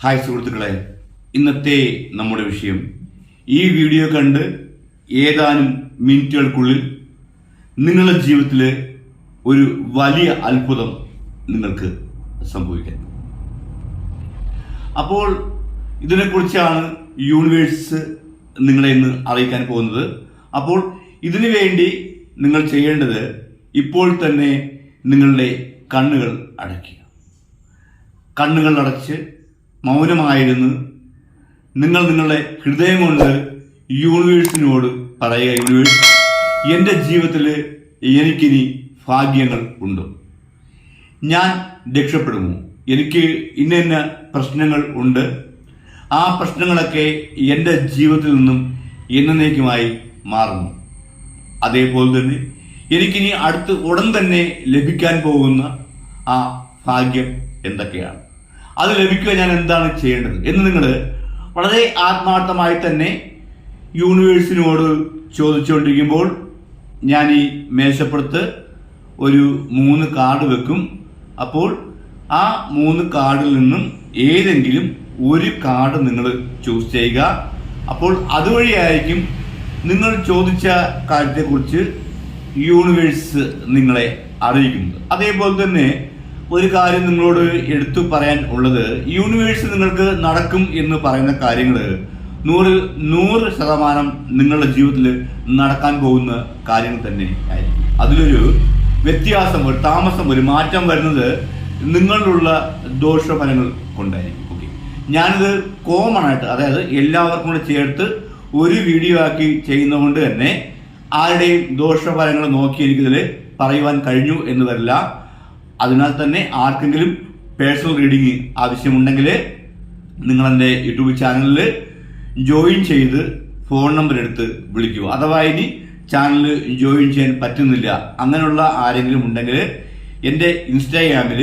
Hi സുഹൃത്തുക്കളെ. ഇന്നത്തെ നമ്മുടെ വിഷയം. ഈ വീഡിയോ കണ്ട് ഏതാനും മിനിറ്റുകൾക്കുള്ളിൽ നിങ്ങളുടെ ജീവിതത്തിൽ ഒരു വലിയ അത്ഭുതം നിങ്ങൾക്ക് സംഭവിക്കാം. അപ്പോൾ ഇതിനെക്കുറിച്ചാണ് യൂണിവേഴ്സ് നിങ്ങളെ ഇന്ന് അറിയിക്കാൻ പോകുന്നത്. അപ്പോൾ ഇതിനു വേണ്ടി നിങ്ങൾ ചെയ്യേണ്ടത് ഇപ്പോൾ തന്നെ നിങ്ങളുടെ കണ്ണുകൾ അടയ്ക്കുക. കണ്ണുകൾ അടച്ച് മൗനമായിരുന്നു നിങ്ങൾ നിങ്ങളുടെ ഹൃദയം കൊണ്ട് യൂണിവേഴ്സിനോട് പറയുക യൂണിവേഴ്സ് എന്റെ ജീവിതത്തിൽ എനിക്കിനി ഭാഗ്യങ്ങൾ ഉണ്ട്. ഞാൻ രക്ഷപ്പെടുമോ? എനിക്ക് ഇന്ന ഇന്ന പ്രശ്നങ്ങൾ ഉണ്ട്. ആ പ്രശ്നങ്ങളൊക്കെ എന്റെ ജീവിതത്തിൽ നിന്നും എന്നേക്കുമായി മാറുന്നു. അതേപോലെ തന്നെ എനിക്കിനി അടുത്ത് ഉടൻ തന്നെ ലഭിക്കാൻ പോകുന്ന ആ ഭാഗ്യം എന്തൊക്കെയാണ്? അത് ലഭിക്കുക ഞാൻ എന്താണ് ചെയ്യേണ്ടത്? എന്ന് നിങ്ങൾ വളരെ ആത്മാർത്ഥമായി തന്നെ യൂണിവേഴ്സിനോട് ചോദിച്ചുകൊണ്ടിരിക്കുമ്പോൾ ഞാൻ ഈ മേശപ്പുറത്ത് ഒരു മൂന്ന് കാർഡ് വെക്കും. അപ്പോൾ ആ മൂന്ന് കാർഡിൽ നിന്നും ഏതെങ്കിലും ഒരു കാർഡ് നിങ്ങൾ ചൂസ് ചെയ്യുക. അപ്പോൾ അതുവഴിയായിരിക്കും നിങ്ങൾ ചോദിച്ച കാര്യത്തെക്കുറിച്ച് യൂണിവേഴ്സ് നിങ്ങളെ അറിയിക്കുന്നത്. അതേപോലെ തന്നെ ഒരു കാര്യം നിങ്ങളോട് എടുത്തു പറയാൻ ഉള്ളത് യൂണിവേഴ്സ് നിങ്ങൾക്ക് നടക്കും എന്ന് പറയുന്ന കാര്യങ്ങൾ നൂറിൽ നൂറ് ശതമാനം നിങ്ങളുടെ ജീവിതത്തിൽ നടക്കാൻ പോകുന്ന കാര്യങ്ങൾ തന്നെ ആയിരിക്കും. അതിലൊരു വ്യത്യാസം ഒരു താമസം ഒരു മാറ്റം വരുന്നത് നിങ്ങളിലുള്ള ദോഷഫലങ്ങൾ കൊണ്ടായിരിക്കും. ഓക്കെ ഞാനിത് കോമൺ ആയിട്ട് അതായത് എല്ലാവർക്കും കൂടെ ചേർത്ത് ഒരു വീഡിയോ ആക്കി ചെയ്യുന്നതുകൊണ്ട് തന്നെ ആരുടെയും ദോഷഫലങ്ങൾ നോക്കി എനിക്കിതിൽ പറയുവാൻ കഴിഞ്ഞു എന്ന് വരില്ല. അതിനാൽ തന്നെ ആർക്കെങ്കിലും പേഴ്സണൽ റീഡിംഗ് ആവശ്യമുണ്ടെങ്കിൽ നിങ്ങൾ എന്റെ യൂട്യൂബ് ചാനലിൽ ജോയിൻ ചെയ്ത് ഫോൺ നമ്പർ എടുത്ത് വിളിക്കുക. അഥവാ ഇനി ചാനൽ ജോയിൻ ചെയ്യാൻ പറ്റുന്നില്ല അങ്ങനെയുള്ള ആരെങ്കിലും ഉണ്ടെങ്കിൽ എന്റെ ഇൻസ്റ്റാഗ്രാമിൽ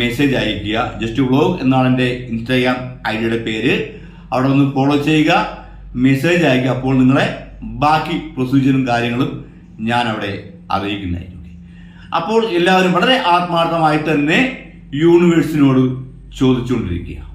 മെസ്സേജ് അയക്കുക ജസ്റ്റ് വ്ളോഗ് എന്നാണ് എന്റെ ഇൻസ്റ്റാഗ്രാം ഐ ഡിയുടെ പേര്. അവിടെ ഒന്ന് ഫോളോ ചെയ്യുക. മെസ്സേജ് അയക്കുക അപ്പോൾ നിങ്ങളെ ബാക്കി പ്രൊസീജിയറും കാര്യങ്ങളും ഞാൻ അവിടെ അറിയിക്കുന്നതായിരിക്കും. അപ്പോൾ എല്ലാവരും വളരെ ആത്മാർത്ഥമായി തന്നെ യൂണിവേഴ്സിനോട് ചോദിച്ചുകൊണ്ടിരിക്കുക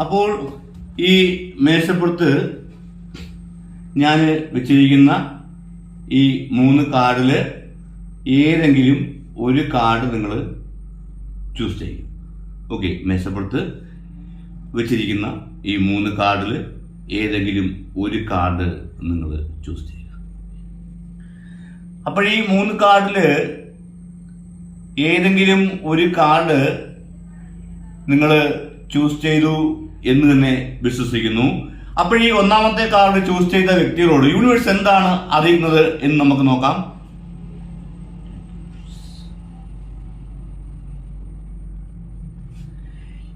അപ്പോൾ ഈ മേശപ്പുറത്ത് ഞാൻ വെച്ചിരിക്കുന്ന ഈ മൂന്ന് കാർഡിൽ ഏതെങ്കിലും ഒരു കാർഡ് നിങ്ങൾ ചൂസ് ചെയ്യും ഓക്കെ മേശപ്പുറത്ത് വെച്ചിരിക്കുന്ന ഈ മൂന്ന് കാർഡിൽ ഏതെങ്കിലും ഒരു കാർഡ് നിങ്ങൾ ചൂസ് ചെയ്യുക. അപ്പോൾ ഈ മൂന്ന് കാർഡിൽ ഏതെങ്കിലും ഒരു കാർഡ് നിങ്ങൾ ചൂസ് ചെയ്തു എന്ന് തന്നെ വിശ്വസിക്കുന്നു. അപ്പോൾ ഈ ഒന്നാമത്തെ കാർഡ് ചൂസ് ചെയ്ത വ്യക്തികളോട് യൂണിവേഴ്സ് എന്താണ് അറിയുന്നത് എന്ന് നമുക്ക് നോക്കാം.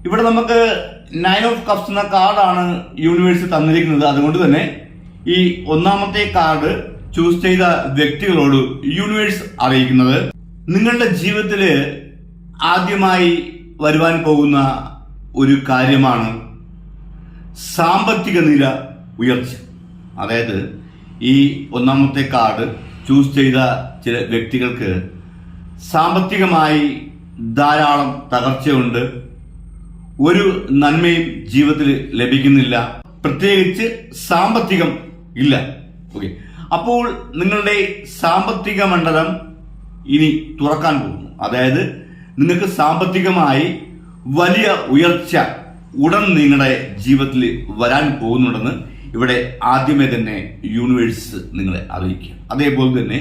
ഇവിടെ നമുക്ക് നയൻ ഓഫ് കപ്സ് എന്ന കാർഡാണ് യൂണിവേഴ്സ് തന്നിരിക്കുന്നത്. അതുകൊണ്ട് തന്നെ ഈ ഒന്നാമത്തെ കാർഡ് ചൂസ് ചെയ്ത വ്യക്തികളോട് യൂണിവേഴ്സ് അറിയിക്കുന്നത്. നിങ്ങളുടെ ജീവിതത്തിൽ ആദ്യമായി വരുവാൻ പോകുന്ന ഒരു കാര്യമാണ് സാമ്പത്തിക നില ഉയർച്ച. അതായത് ഈ ഒന്നാമത്തെ കാർഡ് ചൂസ് ചെയ്ത ചില വ്യക്തികൾക്ക് സാമ്പത്തികമായി ധാരാളം തകർച്ചയുണ്ട്. ഒരു നന്മയും ജീവിതത്തിൽ ലഭിക്കുന്നില്ല. പ്രത്യേകിച്ച് സാമ്പത്തികം ഇല്ല. ഓക്കെ. അപ്പോൾ നിങ്ങളുടെ സാമ്പത്തിക മണ്ഡലം ഇനി തുറക്കാൻ പോകുന്നു. അതായത് നിങ്ങൾക്ക് സാമ്പത്തികമായി വലിയ ഉയർച്ച ഉടൻ നിങ്ങളുടെ ജീവിതത്തിൽ വരാൻ പോകുന്നുണ്ടെന്ന് ഇവിടെ ആദ്യമേ തന്നെ യൂണിവേഴ്സ് നിങ്ങളെ അറിയിക്കുക. അതേപോലെ തന്നെ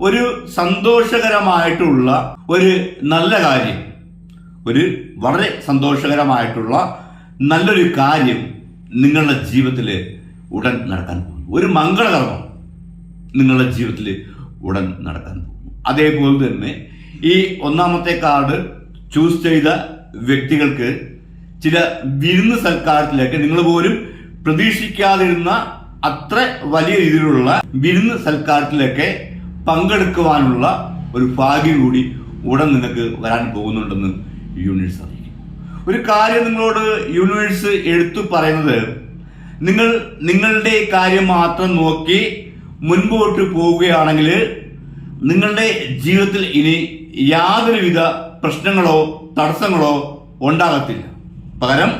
ഒരു സന്തോഷകരമായിട്ടുള്ള ഒരു നല്ല കാര്യം ഒരു വളരെ സന്തോഷകരമായിട്ടുള്ള നല്ലൊരു കാര്യം നിങ്ങളുടെ ജീവിതത്തിൽ ഉടൻ നടക്കാൻ പോകുന്നു. ഒരു മംഗളകർമ്മം നിങ്ങളുടെ ജീവിതത്തിൽ ഉടൻ നടക്കാൻ പോകുന്നു. അതേപോലെ തന്നെ ഈ ഒന്നാമത്തെ കാർഡ് ചൂസ് ചെയ്ത വ്യക്തികൾക്ക് ചില വിരുന്ന് സൽക്കാരത്തിലേക്ക് നിങ്ങൾ പോലും പ്രതീക്ഷിക്കാതിരുന്ന അത്ര വലിയ രീതിയിലുള്ള വിരുന്ന് സൽക്കാരത്തിലൊക്കെ പങ്കെടുക്കുവാനുള്ള ഒരു ഭാഗ്യം കൂടി ഉടൻ നിങ്ങൾക്ക് വരാൻ പോകുന്നുണ്ടെന്ന് യൂണിവേഴ്സ് അറിയിക്കും ഒരു കാര്യം നിങ്ങളോട് യൂണിവേഴ്സ് എടുത്തു പറയുന്നത് നിങ്ങൾ നിങ്ങളുടെ കാര്യം മാത്രം നോക്കി മുൻപോട്ട് പോവുകയാണെങ്കിൽ നിങ്ങളുടെ ജീവിതത്തിൽ ഇനി യാതൊരുവിധ പ്രശ്നങ്ങളോ തടസ്സങ്ങളോ ഉണ്ടാകത്തില്ല. പകരം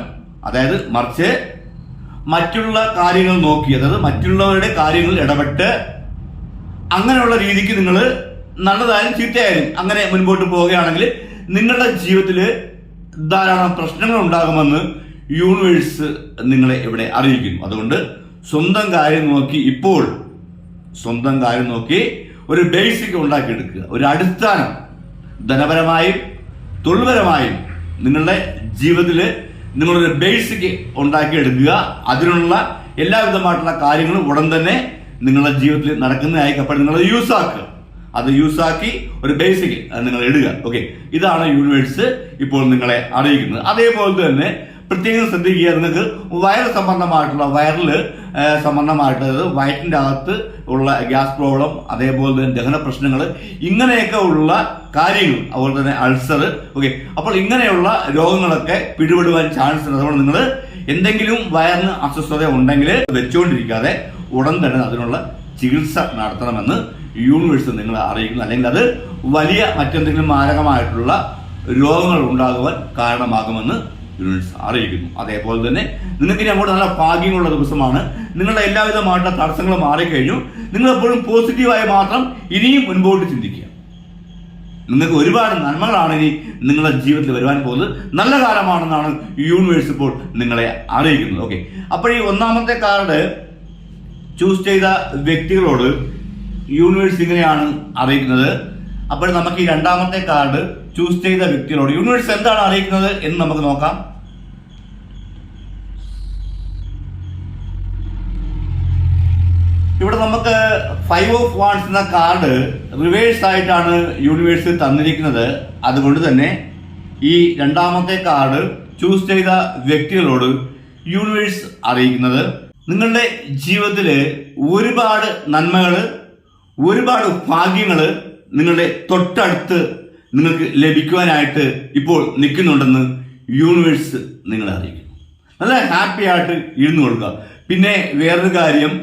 അതായത് മറിച്ച് മറ്റുള്ള കാര്യങ്ങൾ നോക്കി അതായത് മറ്റുള്ളവരുടെ കാര്യങ്ങൾ ഇടപെട്ട് അങ്ങനെയുള്ള രീതിക്ക് നിങ്ങൾ നല്ലതായാലും ചീത്തയായാലും അങ്ങനെ മുൻപോട്ട് പോവുകയാണെങ്കിൽ നിങ്ങളുടെ ജീവിതത്തിൽ ധാരാളം പ്രശ്നങ്ങൾ ഉണ്ടാകുമെന്ന് യൂണിവേഴ്സ് നിങ്ങളെ ഇവിടെ അറിയിക്കുന്നു. അതുകൊണ്ട് സ്വന്തം കാര്യം നോക്കി ഇപ്പോൾ സ്വന്തം കാര്യം നോക്കി ഒരു ബേസിക് ഉണ്ടാക്കിയെടുക്കുക. ഒരു അടിസ്ഥാനം ധനപരമായും തൊഴിൽപരമായും നിങ്ങളുടെ ജീവിതത്തിൽ നിങ്ങളൊരു ബേസിക് ഉണ്ടാക്കിയെടുക്കുക. അതിനുള്ള എല്ലാവിധമായിട്ടുള്ള കാര്യങ്ങളും ഉടൻ തന്നെ നിങ്ങളുടെ ജീവിതത്തിൽ നടക്കുന്നതായിരിക്കും. അപ്പോൾ നിങ്ങൾ യൂസ് ആക്കുക. അത് യൂസാക്കി ഒരു ബേസിക് നിങ്ങൾ ഇടുക ഓക്കെ ഇതാണ് യൂണിവേഴ്സ് ഇപ്പോൾ നിങ്ങളെ അറിയിക്കുന്നത്. അതേപോലെ തന്നെ പ്രത്യേകം ശ്രദ്ധിക്കുക. നിങ്ങൾക്ക് വയർ സംബന്ധമായിട്ടുള്ള വയറിൽ സംബന്ധമായിട്ട് വയറ്റിന്റെ അകത്ത് ഉള്ള ഗ്യാസ് പ്രോബ്ലം അതേപോലെ തന്നെ ദഹന പ്രശ്നങ്ങൾ ഇങ്ങനെയൊക്കെ ഉള്ള കാര്യങ്ങൾ അതുപോലെ തന്നെ അൾസർ ഓക്കെ. അപ്പോൾ ഇങ്ങനെയുള്ള രോഗങ്ങളൊക്കെ പിടിപെടുവാൻ ചാൻസ് ഉണ്ട്. അതുകൊണ്ട് നിങ്ങൾ എന്തെങ്കിലും വയറിന് അസ്വസ്ഥത ഉണ്ടെങ്കിൽ വെച്ചുകൊണ്ടിരിക്കാതെ ഉടൻ തന്നെ അതിനുള്ള ചികിത്സ നടത്തണമെന്ന് യൂണിവേഴ്സ് നിങ്ങളെ അറിയിക്കുന്നു. അല്ലെങ്കിൽ അത് വലിയ മറ്റെന്തെങ്കിലും മാരകമായിട്ടുള്ള രോഗങ്ങൾ ഉണ്ടാകുവാൻ കാരണമാകുമെന്ന് യൂണിവേഴ്സ് അറിയിക്കുന്നു. അതേപോലെ തന്നെ നിങ്ങൾക്ക് ഇനി അങ്ങോട്ട് നല്ല ഭാഗ്യമുള്ള ദിവസമാണ്. നിങ്ങളുടെ എല്ലാവിധമായിട്ടുള്ള തടസ്സങ്ങളും മാറിക്കഴിഞ്ഞു. നിങ്ങൾ എപ്പോഴും പോസിറ്റീവായി മാത്രം ഇനിയും മുൻപോട്ട് ചിന്തിക്കുക. നിങ്ങൾക്ക് ഒരുപാട് നന്മകളാണ് ഇനി നിങ്ങളുടെ ജീവിതത്തിൽ വരുവാൻ പോകുന്നത്. നല്ല കാലമാണെന്നാണ് യൂണിവേഴ്സ് ഇപ്പോൾ നിങ്ങളെ അറിയിക്കുന്നത്. ഓക്കെ അപ്പോൾ ഈ ഒന്നാമത്തെ കാർഡ് ചൂസ് ചെയ്ത വ്യക്തികളോട് യൂണിവേഴ്സ് ഇങ്ങനെയാണ് അറിയിക്കുന്നത്. അപ്പോൾ നമുക്ക് ഈ രണ്ടാമത്തെ കാർഡ് ചൂസ് ചെയ്ത വ്യക്തികളോട് യൂണിവേഴ്സ് എന്താണ് അറിയിക്കുന്നത് എന്ന് നമുക്ക് നോക്കാം. ഇവിടെ നമുക്ക് ഫൈവ് ഓഫ് വാൺസ് എന്ന കാർഡ് റിവേഴ്സ് ആയിട്ടാണ് യൂണിവേഴ്സ് തന്നിരിക്കുന്നത്. അതുകൊണ്ട് തന്നെ ഈ രണ്ടാമത്തെ കാർഡ് ചൂസ് ചെയ്ത വ്യക്തികളോട് യൂണിവേഴ്സ് അറിയിക്കുന്നത്. നിങ്ങളുടെ ജീവിതത്തിൽ ഒരുപാട് നന്മകൾ ഒരുപാട് ഭാഗ്യങ്ങൾ നിങ്ങളുടെ തൊട്ടടുത്ത് നിങ്ങൾക്ക് ലഭിക്കുവാനായിട്ട് ഇപ്പോൾ നിൽക്കുന്നുണ്ടെന്ന് യൂണിവേഴ്സ് നിങ്ങളെ അറിയിക്കുന്നു. നല്ല ഹാപ്പി ആയിട്ട് ഇരുന്നു കൊടുക്കുക. പിന്നെ വേറൊരു കാര്യം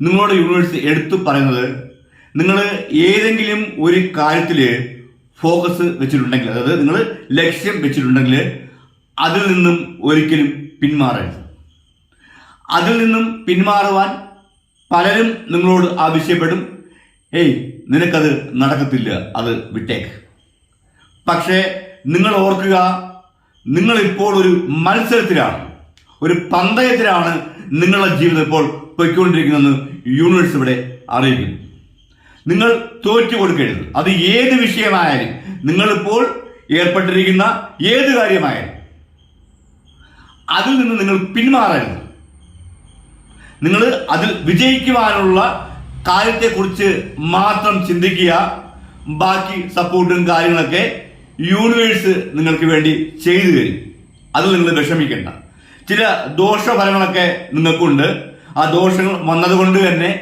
നിങ്ങളോട് യൂണിവേഴ്സ് എടുത്തു പറയുന്നത് നിങ്ങൾ ഏതെങ്കിലും ഒരു കാര്യത്തിൽ ഫോക്കസ് വെച്ചിട്ടുണ്ടെങ്കിൽ അതായത് നിങ്ങൾ ലക്ഷ്യം വെച്ചിട്ടുണ്ടെങ്കിൽ അതിൽ നിന്നും ഒരിക്കലും പിന്മാറരുത്. അതിൽ നിന്നും പിന്മാറുവാൻ പലരും നിങ്ങളോട് ആവശ്യപ്പെടും. ഏയ് നിനക്കത് നടക്കത്തില്ല അത് വിട്ടേക്ക്. പക്ഷേ നിങ്ങൾ ഓർക്കുക നിങ്ങൾ ഇപ്പോൾ ഒരു മത്സരത്തിലാണ് ഒരു പന്തയത്തിലാണ് നിങ്ങളുടെ ജീവിതം ഇപ്പോൾ പൊയ്ക്കൊണ്ടിരിക്കുന്നതെന്ന് യൂണിവേഴ്സ് ഇവിടെ അറിയിക്കുന്നു. നിങ്ങൾ തോറ്റു കൊടുക്കരുത്. അത് ഏത് വിഷയമായാലും നിങ്ങളിപ്പോൾ ഏർപ്പെട്ടിരിക്കുന്ന ഏത് കാര്യമായാലും അതിൽ നിന്ന് നിങ്ങൾ പിന്മാറരുത്. നിങ്ങൾ അതിൽ വിജയിക്കുവാനുള്ള കാര്യത്തെക്കുറിച്ച് മാത്രം ചിന്തിക്കുക ബാക്കി സപ്പോർട്ടും കാര്യങ്ങളൊക്കെ യൂണിവേഴ്സ് നിങ്ങൾക്ക് വേണ്ടി ചെയ്തു തരും. അതിൽ നിങ്ങൾ വിഷമിക്കേണ്ട. ചില ദോഷഫലങ്ങളൊക്കെ നിങ്ങൾക്കുണ്ട്. ആ ദോഷങ്ങൾ വന്നതുകൊണ്ട് തന്നെ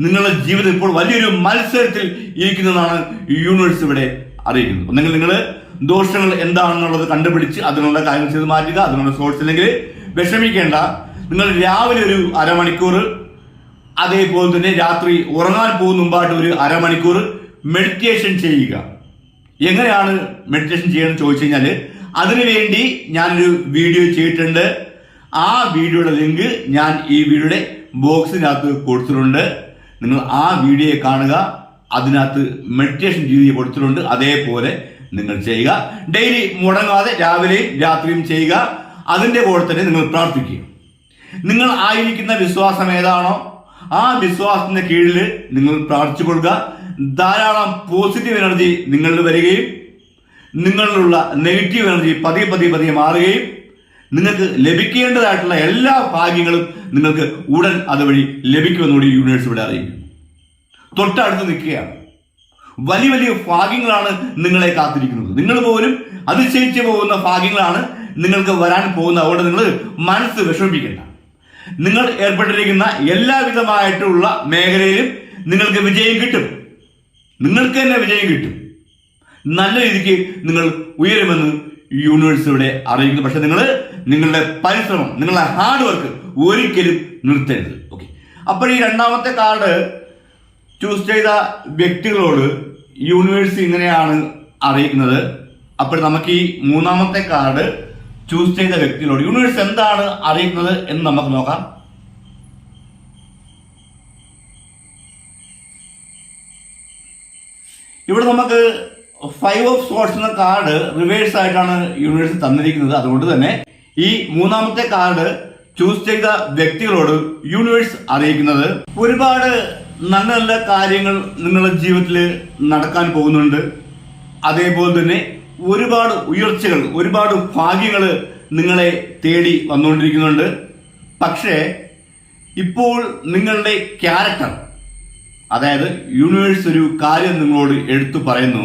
നിങ്ങളുടെ ജീവിതം ഇപ്പോൾ വലിയൊരു മത്സരത്തിൽ ഇരിക്കുന്നതാണ് യൂണിവേഴ്സ് ഇവിടെ അറിയിക്കുന്നത്. ഒന്നെങ്കിൽ നിങ്ങൾ ദോഷങ്ങൾ എന്താണെന്നുള്ളത് കണ്ടുപിടിച്ച് അതിനുള്ള കാര്യങ്ങൾ ചെയ്ത് മാറ്റുക. അതിനുള്ള സോഴ്സ് ഇല്ലെങ്കിൽ വിഷമിക്കേണ്ട. നിങ്ങൾ രാവിലെ ഒരു അരമണിക്കൂർ അതേപോലെ തന്നെ രാത്രി ഉറങ്ങാൻ പോകുന്ന മുമ്പായിട്ട് ഒരു അരമണിക്കൂർ മെഡിറ്റേഷൻ ചെയ്യുക. എങ്ങനെയാണ് മെഡിറ്റേഷൻ ചെയ്യണമെന്ന് ചോദിച്ചു കഴിഞ്ഞാൽ അതിനുവേണ്ടി ഞാനൊരു വീഡിയോ ചെയ്തിട്ടുണ്ട്. ആ വീഡിയോയുടെ ലിങ്ക് ഞാൻ ഈ വീഡിയോയുടെ ബോക്സിനകത്ത് കൊടുത്തിട്ടുണ്ട്. നിങ്ങൾ ആ വീഡിയോ കാണുക. അതിനകത്ത് മെഡിറ്റേഷൻ രീതി കൊടുത്തിട്ടുണ്ട്. അതേപോലെ നിങ്ങൾ ചെയ്യുക. ഡെയിലി മുടങ്ങാതെ രാവിലെയും രാത്രിയും ചെയ്യുക. അതിന്റെ കൂടെ തന്നെ നിങ്ങൾ പ്രാർത്ഥിക്കുക. നിങ്ങൾ ആയിരിക്കുന്ന വിശ്വാസം ഏതാണോ ആ വിശ്വാസത്തിന്റെ കീഴിൽ നിങ്ങൾ പ്രാർത്ഥിച്ചു കൊള്ളുക ധാരാളം പോസിറ്റീവ് എനർജി നിങ്ങളിൽ വരികയും നിങ്ങളിലുള്ള നെഗറ്റീവ് എനർജി പതിയെ പതിയെ പതിയെ മാറുകയും നിങ്ങൾക്ക് ലഭിക്കേണ്ടതായിട്ടുള്ള എല്ലാ ഭാഗ്യങ്ങളും നിങ്ങൾക്ക് ഉടൻ അതുവഴി ലഭിക്കുമെന്നുകൂടി യൂണിവേഴ്സ് ഇവിടെ അറിയിക്കും തൊട്ടടുത്ത് നിൽക്കുകയാണ്. വലിയ വലിയ ഭാഗ്യങ്ങളാണ് നിങ്ങളെ കാത്തിരിക്കുന്നത്. നിങ്ങൾ പോലും അതിശയിച്ച് പോകുന്ന ഭാഗ്യങ്ങളാണ് നിങ്ങൾക്ക് വരാൻ പോകുന്ന അവിടെ നിങ്ങൾ മനസ്സ് വിഷമിപ്പിക്കേണ്ട. നിങ്ങൾ ഏർപ്പെട്ടിരിക്കുന്ന എല്ലാവിധമായിട്ടുള്ള മേഖലയിലും നിങ്ങൾക്ക് വിജയം കിട്ടും. നിങ്ങൾക്ക് തന്നെ വിജയം കിട്ടും. നല്ല രീതിക്ക് നിങ്ങൾ ഉയരുമെന്ന് യൂണിവേഴ്സ് അറിയിക്കുന്നു. പക്ഷെ നിങ്ങൾ നിങ്ങളുടെ പരിശ്രമം നിങ്ങളുടെ ഹാർഡ് വർക്ക് ഒരിക്കലും നിർത്തരുത്. ഓക്കെ അപ്പോൾ ഈ രണ്ടാമത്തെ കാർഡ് ചൂസ് ചെയ്ത വ്യക്തികളോട് യൂണിവേഴ്സ് ഇങ്ങനെയാണ് അറിയിക്കുന്നത്. അപ്പോൾ നമുക്ക് ഈ മൂന്നാമത്തെ കാർഡ് ചൂസ് ചെയ്ത വ്യക്തികളോട് യൂണിവേഴ്സ് എന്താണ് അറിയിക്കുന്നത് എന്ന് നമുക്ക് നോക്കാം. ഇവിടെ നമുക്ക് ഫൈവ് ഓഫ് സോർട്സ് എന്ന കാർഡ് റിവേഴ്സ് ആയിട്ടാണ് യൂണിവേഴ്സ് തന്നിരിക്കുന്നത്. അതുകൊണ്ട് തന്നെ ഈ മൂന്നാമത്തെ കാർഡ് ചൂസ് ചെയ്ത വ്യക്തികളോട് യൂണിവേഴ്സ് അറിയിക്കുന്നത്. ഒരുപാട് നല്ല നല്ല കാര്യങ്ങൾ നിങ്ങളുടെ ജീവിതത്തിൽ നടക്കാൻ പോകുന്നുണ്ട്. അതേപോലെ തന്നെ ഒരുപാട് ഉയർച്ചകൾ ഒരുപാട് ഭാഗ്യങ്ങൾ നിങ്ങളെ തേടി വന്നുകൊണ്ടിരിക്കുന്നുണ്ട്. പക്ഷേ ഇപ്പോൾ നിങ്ങളുടെ ക്യാരക്ടർ അതായത് യൂണിവേഴ്സ് ഒരു കാര്യം നിങ്ങളോട് എടുത്തു പറയുന്നു.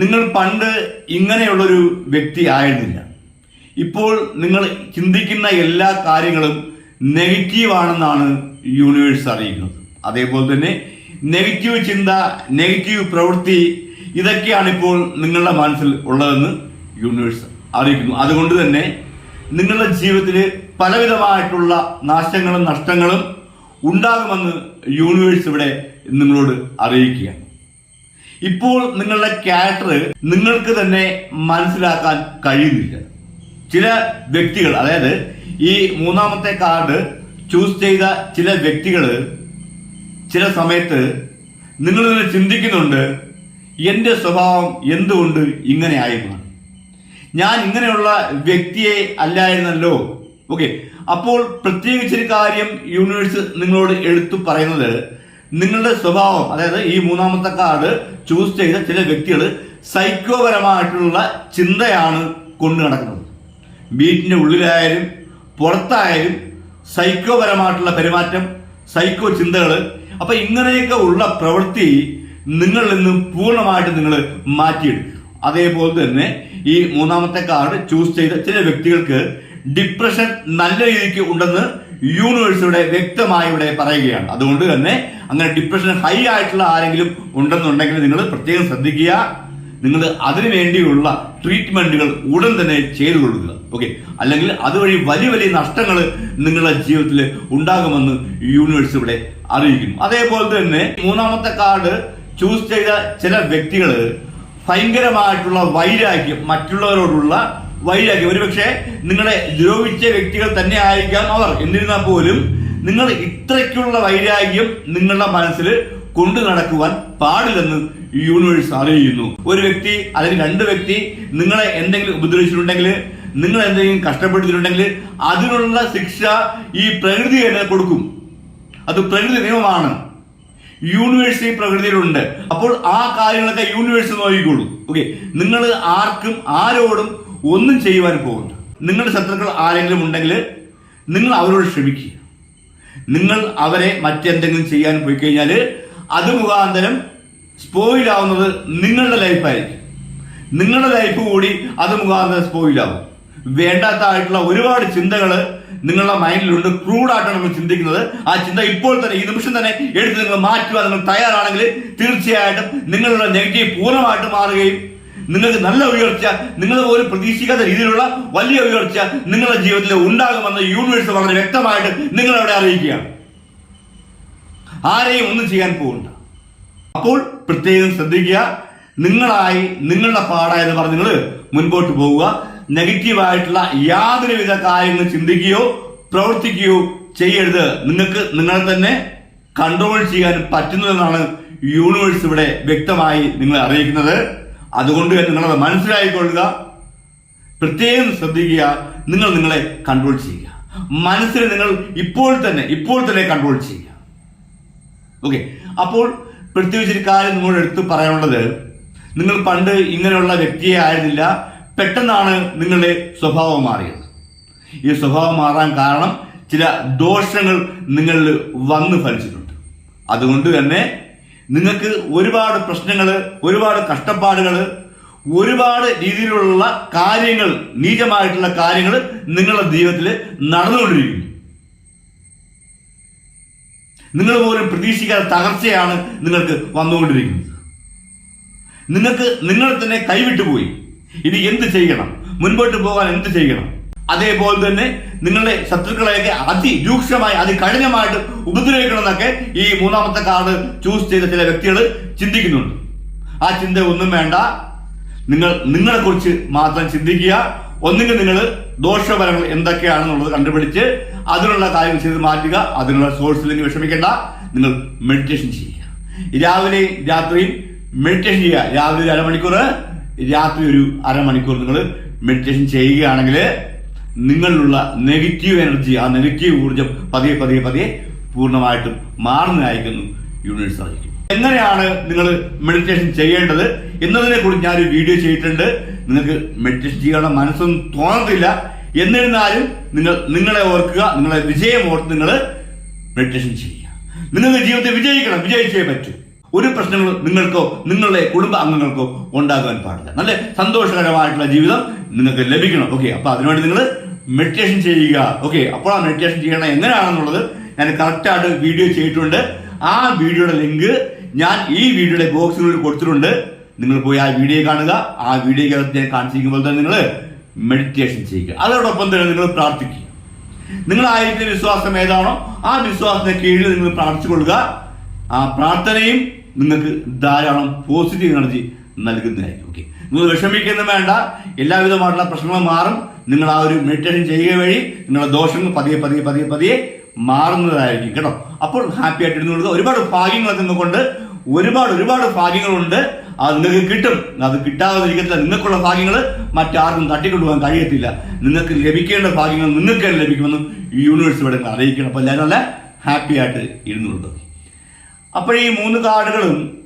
നിങ്ങൾ പണ്ട് ഇങ്ങനെയുള്ളൊരു വ്യക്തി ആയിരുന്നില്ല. ഇപ്പോൾ നിങ്ങൾ ചിന്തിക്കുന്ന എല്ലാ കാര്യങ്ങളും നെഗറ്റീവാണെന്നാണ് യൂണിവേഴ്സ് അറിയിക്കുന്നത്. അതേപോലെ തന്നെ നെഗറ്റീവ് ചിന്ത നെഗറ്റീവ് പ്രവൃത്തി ഇതൊക്കെയാണ് ഇപ്പോൾ നിങ്ങളുടെ മനസ്സിൽ ഉള്ളതെന്ന് യൂണിവേഴ്സ് അറിയിക്കുന്നു. അതുകൊണ്ട് തന്നെ നിങ്ങളുടെ ജീവിതത്തിൽ പലവിധമായിട്ടുള്ള നാശങ്ങളും നഷ്ടങ്ങളും ഉണ്ടാകുമെന്ന് യൂണിവേഴ്സ് ഇവിടെ നിങ്ങളോട് അറിയിക്കുകയാണ് ഇപ്പോൾ നിങ്ങളുടെ ക്യാരക്ടർ നിങ്ങൾക്ക് തന്നെ മനസ്സിലാക്കാൻ കഴിയുന്നില്ല. ചില വ്യക്തികൾ അതായത് ഈ മൂന്നാമത്തെ കാർഡ് ചൂസ് ചെയ്ത ചില വ്യക്തികൾ ചില സമയത്ത് നിങ്ങൾ തന്നെ ചിന്തിക്കുന്നുണ്ട് എന്റെ സ്വഭാവം എന്തുകൊണ്ട് ഇങ്ങനെ ആയിരുന്നു ഞാൻ ഇങ്ങനെയുള്ള വ്യക്തിയെ അല്ലായിരുന്നല്ലോ. ഓക്കെ അപ്പോൾ പ്രത്യേകിച്ചൊരു കാര്യം യൂണിവേഴ്സ് നിങ്ങളോട് എടുത്തു പറയുന്നത് നിങ്ങളുടെ സ്വഭാവം അതായത് ഈ മൂന്നാമത്തെ കാർഡ് ചൂസ് ചെയ്ത ചില വ്യക്തികൾ സൈക്കോപരമായിട്ടുള്ള ചിന്തയാണ് കൊണ്ടു നടക്കുന്നത്. വീട്ടിന്റെ ഉള്ളിലായാലും പുറത്തായാലും സൈക്കോപരമായിട്ടുള്ള പെരുമാറ്റം സൈക്കോ ചിന്തകൾ. അപ്പൊ ഇങ്ങനെയൊക്കെ ഉള്ള പ്രവൃത്തി നിങ്ങളിൽ നിന്ന് പൂർണമായിട്ട് നിങ്ങൾ മാറ്റിയെടുക്കും അതേപോലെ തന്നെ ഈ മൂന്നാമത്തെ കാർഡ് ചൂസ് ചെയ്ത ചില വ്യക്തികൾക്ക് ഡിപ്രഷൻ നല്ല രീതിക്ക് ഉണ്ടെന്ന് യൂണിവേഴ്സിയുടെ വ്യക്തമായി ഇവിടെ പറയുകയാണ്. അതുകൊണ്ട് തന്നെ അങ്ങനെ ഡിപ്രഷൻ ഹൈ ആയിട്ടുള്ള ആരെങ്കിലും ഉണ്ടെന്നുണ്ടെങ്കിൽ നിങ്ങൾ പ്രത്യേകം ശ്രദ്ധിക്കുക. നിങ്ങൾ അതിനു വേണ്ടിയുള്ള ട്രീറ്റ്മെന്റുകൾ ഉടൻ തന്നെ ചെയ്തു കൊടുക്കുക. ഓക്കെ അല്ലെങ്കിൽ അതുവഴി വലിയ വലിയ നഷ്ടങ്ങൾ നിങ്ങളുടെ ജീവിതത്തിൽ ഉണ്ടാകുമെന്ന് യൂണിവേഴ്സ് ഇവിടെ അറിയിക്കുന്നു. അതേപോലെ തന്നെ മൂന്നാമത്തെ കാർഡ് ചൂസ് ചെയ്ത ചില വ്യക്തികൾ ഭയങ്കരമായിട്ടുള്ള വൈരാഗ്യം മറ്റുള്ളവരോടുള്ള വൈരാഗ്യം. ഒരുപക്ഷെ നിങ്ങളെ ദ്രോഹിച്ച വ്യക്തികൾ തന്നെ ആയിരിക്കാം അവർ. എന്നിരുന്നാൽ പോലും നിങ്ങൾ ഇത്രയ്ക്കുള്ള വൈരാഗ്യം നിങ്ങളുടെ മനസ്സിൽ കൊണ്ടു നടക്കുവാൻ പാടില്ലെന്ന് യൂണിവേഴ്സ് അറിയുന്നു. ഒരു വ്യക്തി അല്ലെങ്കിൽ രണ്ട് വ്യക്തി നിങ്ങളെ എന്തെങ്കിലും ഉപദ്രവിച്ചിട്ടുണ്ടെങ്കിൽ നിങ്ങൾ എന്തെങ്കിലും കഷ്ടപ്പെടുത്തിയിട്ടുണ്ടെങ്കിൽ അതിനുള്ള ശിക്ഷ ഈ പ്രകൃതി തന്നെ കൊടുക്കും. അത് പ്രകൃതി നിയമമാണ്. യൂണിവേഴ്സ് ഈ പ്രകൃതിയിലുണ്ട്. അപ്പോൾ ആ കാര്യങ്ങളൊക്കെ യൂണിവേഴ്സ് നോക്കിക്കോളൂ. ഓക്കെ നിങ്ങൾ ആർക്കും ആരോടും ഒന്നും ചെയ്യുവാൻ പോകുന്നു. നിങ്ങളുടെ ശത്രുക്കൾ ആരെങ്കിലും ഉണ്ടെങ്കിൽ നിങ്ങൾ അവരോട് ക്ഷമിക്കുക. നിങ്ങൾ അവരെ മറ്റെന്തെങ്കിലും ചെയ്യാൻ പോയി കഴിഞ്ഞാൽ അത് മുഖാന്തരം സ്പോയിലാവുന്നത് നിങ്ങളുടെ ലൈഫായിരിക്കും നിങ്ങളുടെ ലൈഫ് കൂടി അത് മുഖാന്തരം സ്പോയിലാവും വേണ്ടാത്തതായിട്ടുള്ള ഒരുപാട് ചിന്തകൾ നിങ്ങളുടെ മൈൻഡിലുണ്ട് ക്രൂഡായിട്ടാണ് നമ്മൾ ചിന്തിക്കുന്നത്. ആ ചിന്ത ഇപ്പോൾ തന്നെ ഈ നിമിഷം തന്നെ എടുത്ത് നിങ്ങൾ മാറ്റുക. നിങ്ങൾ തയ്യാറാണെങ്കിൽ തീർച്ചയായിട്ടും നിങ്ങളുടെ നെഗറ്റീവ് പൂർണമായിട്ട് മാറുകയും നിങ്ങൾക്ക് നല്ല ഉയർച്ച നിങ്ങൾ പോലും പ്രതീക്ഷിക്കാത്ത രീതിയിലുള്ള വലിയ ഉയർച്ച നിങ്ങളുടെ ജീവിതത്തിൽ ഉണ്ടാകുമെന്ന് യൂണിവേഴ്സ് വളരെ വ്യക്തമായിട്ട് നിങ്ങളവിടെ അറിയിക്കുകയാണ്. ആരെയും ഒന്നും ചെയ്യാൻ പോകണ്ട. അപ്പോൾ പ്രത്യേകം ശ്രദ്ധിക്കുക നിങ്ങളായി നിങ്ങളുടെ പാടായെന്ന് പറഞ്ഞ് നിങ്ങൾ മുൻപോട്ട് പോവുക. നെഗറ്റീവായിട്ടുള്ള യാതൊരുവിധ കാര്യങ്ങൾ ചിന്തിക്കുകയോ പ്രവർത്തിക്കുകയോ ചെയ്യരുത്. നിങ്ങൾക്ക് നിങ്ങളെ തന്നെ കൺട്രോൾ ചെയ്യാൻ പറ്റുന്നതെന്നാണ് യൂണിവേഴ്സ് ഇവിടെ വ്യക്തമായി നിങ്ങളെ അറിയിക്കുന്നത്. അതുകൊണ്ട് തന്നെ നിങ്ങളത് മനസ്സിലായിക്കൊള്ളുക. പ്രത്യേകം ശ്രദ്ധിക്കുക. നിങ്ങൾ നിങ്ങളെ കൺട്രോൾ ചെയ്യുക. മനസ്സിനെ നിങ്ങൾ ഇപ്പോൾ തന്നെ ഇപ്പോൾ തന്നെ കൺട്രോൾ ചെയ്യുക. ഓക്കെ അപ്പോൾ പ്രത്യേകിച്ച് ഒരു കാര്യം നിങ്ങളുടെ എടുത്ത് പറയാനുള്ളത്. നിങ്ങൾ പണ്ട് ഇങ്ങനെയുള്ള വ്യക്തിയെ ആയിരുന്നില്ല. പെട്ടെന്നാണ് നിങ്ങളുടെ സ്വഭാവം മാറിയത്. ഈ സ്വഭാവം മാറാൻ കാരണം ചില ദോഷങ്ങൾ നിങ്ങളിൽ വന്ന് ഫലിച്ചിട്ടുണ്ട്. അതുകൊണ്ട് തന്നെ നിങ്ങൾക്ക് ഒരുപാട് പ്രശ്നങ്ങൾ ഒരുപാട് കഷ്ടപ്പാടുകൾ ഒരുപാട് രീതിയിലുള്ള കാര്യങ്ങൾ നീചമായിട്ടുള്ള കാര്യങ്ങൾ നിങ്ങളുടെ ജീവിതത്തിൽ നടന്നുകൊണ്ടിരിക്കുന്നു. നിങ്ങൾ പോലും പ്രതീക്ഷിക്കാത്ത തകർച്ചയാണ് നിങ്ങൾക്ക് വന്നുകൊണ്ടിരിക്കുന്നത്. നിങ്ങൾക്ക് നിങ്ങൾ തന്നെ കൈവിട്ടുപോയി. ഇനി എന്ത് ചെയ്യണം? മുൻപോട്ട് പോകാൻ എന്ത് ചെയ്യണം? അതേപോലെ തന്നെ നിങ്ങളുടെ ശത്രുക്കളെയൊക്കെ അതിരൂക്ഷമായി അതികഠിനമായിട്ട് ഉപദ്രവിക്കണമെന്നൊക്കെ ഈ മൂന്നാമത്തെ കാർഡ് ചൂസ് ചെയ്ത ചില വ്യക്തികൾ ചിന്തിക്കുന്നുണ്ട്. ആ ചിന്ത ഒന്നും വേണ്ട. നിങ്ങൾ നിങ്ങളെ കുറിച്ച് മാത്രം ചിന്തിക്കുക. ഒന്നുകിൽ നിങ്ങൾ ദോഷഫലങ്ങൾ എന്തൊക്കെയാണെന്നുള്ളത് കണ്ടുപിടിച്ച് അതിനുള്ള കാര്യങ്ങൾ ചെയ്ത് മാറ്റുക. അതിനുള്ള സോഴ്സിലേക്ക് വിഷമിക്കേണ്ട. നിങ്ങൾ മെഡിറ്റേഷൻ ചെയ്യുക. രാവിലെ രാത്രിയും മെഡിറ്റേഷൻ ചെയ്യുക. രാവിലെ ഒരു അരമണിക്കൂർ രാത്രി ഒരു അരമണിക്കൂർ നിങ്ങൾ മെഡിറ്റേഷൻ ചെയ്യുകയാണെങ്കിൽ നിങ്ങളിലുള്ള നെഗറ്റീവ് എനർജി ആ നെഗറ്റീവ് ഊർജം പതിയെ പതിയെ പതിയെ പൂർണമായിട്ടും മാറുന്നതായിരിക്കുന്നു യൂണിവേഴ്സ് അറിയിക്കും. എങ്ങനെയാണ് നിങ്ങൾ മെഡിറ്റേഷൻ ചെയ്യേണ്ടത് എന്നതിനെ കുറിച്ച് ഞാനൊരു വീഡിയോ ചെയ്തിട്ടുണ്ട്. നിങ്ങൾക്ക് മെഡിറ്റേഷൻ ചെയ്യാനുള്ള മനസ്സൊന്നും തോന്നത്തില്ല. എന്നിരുന്നാലും നിങ്ങൾ നിങ്ങളെ ഓർക്കുക നിങ്ങളെ വിജയം ഓർത്ത് നിങ്ങൾ മെഡിറ്റേഷൻ ചെയ്യുക. നിങ്ങൾക്ക് ജീവിതത്തിൽ വിജയിക്കണം വിജയിച്ചേ പറ്റൂ. ഒരു പ്രശ്നങ്ങൾ നിങ്ങൾക്കോ നിങ്ങളുടെ കുടുംബ അംഗങ്ങൾക്കോ ഉണ്ടാകാൻ പാടില്ല. നല്ല സന്തോഷകരമായിട്ടുള്ള ജീവിതം നിങ്ങൾക്ക് ലഭിക്കണം. ഓക്കെ അപ്പൊ അതിനുവേണ്ടി നിങ്ങൾ മെഡിറ്റേഷൻ ചെയ്യുക. ഓക്കെ അപ്പോൾ ആ മെഡിറ്റേഷൻ ചെയ്യണം എങ്ങനെയാണെന്നുള്ളത് ഞാൻ കറക്റ്റായിട്ട് വീഡിയോ ചെയ്തിട്ടുണ്ട്. ആ വീഡിയോയുടെ ലിങ്ക് ഞാൻ ഈ വീഡിയോയുടെ ബോക്സിനുള്ളിൽ കൊടുത്തിട്ടുണ്ട്. നിങ്ങൾ പോയി ആ വീഡിയോ കാണുക. ആ വീഡിയോ ഞാൻ കാണിച്ചിരിക്കുമ്പോൾ തന്നെ നിങ്ങൾ മെഡിറ്റേഷൻ ചെയ്യുക. അതോടൊപ്പം തന്നെ നിങ്ങൾ പ്രാർത്ഥിക്കുക. നിങ്ങൾ ആയിരിക്കുന്ന വിശ്വാസം ഏതാണോ ആ വിശ്വാസത്തിന് കീഴിൽ നിങ്ങൾ പ്രാർത്ഥിച്ചു പ്രാർത്ഥിച്ചുകൊള്ളുക ആ പ്രാർത്ഥനയും നിങ്ങൾക്ക് ധാരാളം പോസിറ്റീവ് എനർജി നൽകുന്നതായിരിക്കും. ഓക്കെ നിങ്ങൾ വിഷമിക്കുന്ന വേണ്ട. എല്ലാവിധമായിട്ടുള്ള പ്രശ്നങ്ങളും മാറും. നിങ്ങൾ ആ ഒരു മെഡിറ്റേഷൻ ചെയ്യുക വഴി നിങ്ങളുടെ ദോഷങ്ങൾ പതിയെ പതിയെ പതിയെ പതിയെ മാറുന്നതായിരിക്കും കേട്ടോ. അപ്പോൾ ഹാപ്പി ആയിട്ട് ഇരുന്ന് ഒരുപാട് ഭാഗ്യങ്ങൾ നിങ്ങൾക്കുണ്ട്. ഒരുപാട് ഒരുപാട് ഭാഗ്യങ്ങളുണ്ട്. അത് നിങ്ങൾക്ക് കിട്ടും. അത് കിട്ടാതിരിക്കത്തില്ല നിങ്ങൾക്കുള്ള ഭാഗ്യങ്ങൾ മറ്റാർക്കും തട്ടിക്കൊണ്ടുപോകാൻ കഴിയത്തില്ല. നിങ്ങൾക്ക് ലഭിക്കേണ്ട ഭാഗ്യങ്ങൾ നിങ്ങൾക്ക് തന്നെ ലഭിക്കുമെന്നും യൂണിവേഴ്സ് ഇവിടെ അറിയിക്കണം അപ്പോൾ എല്ലാവരും നല്ല ഹാപ്പി ആയിട്ട് ഇരുന്നുകൊണ്ട് അപ്പോൾ ഈ മൂന്ന് കാർഡുകളും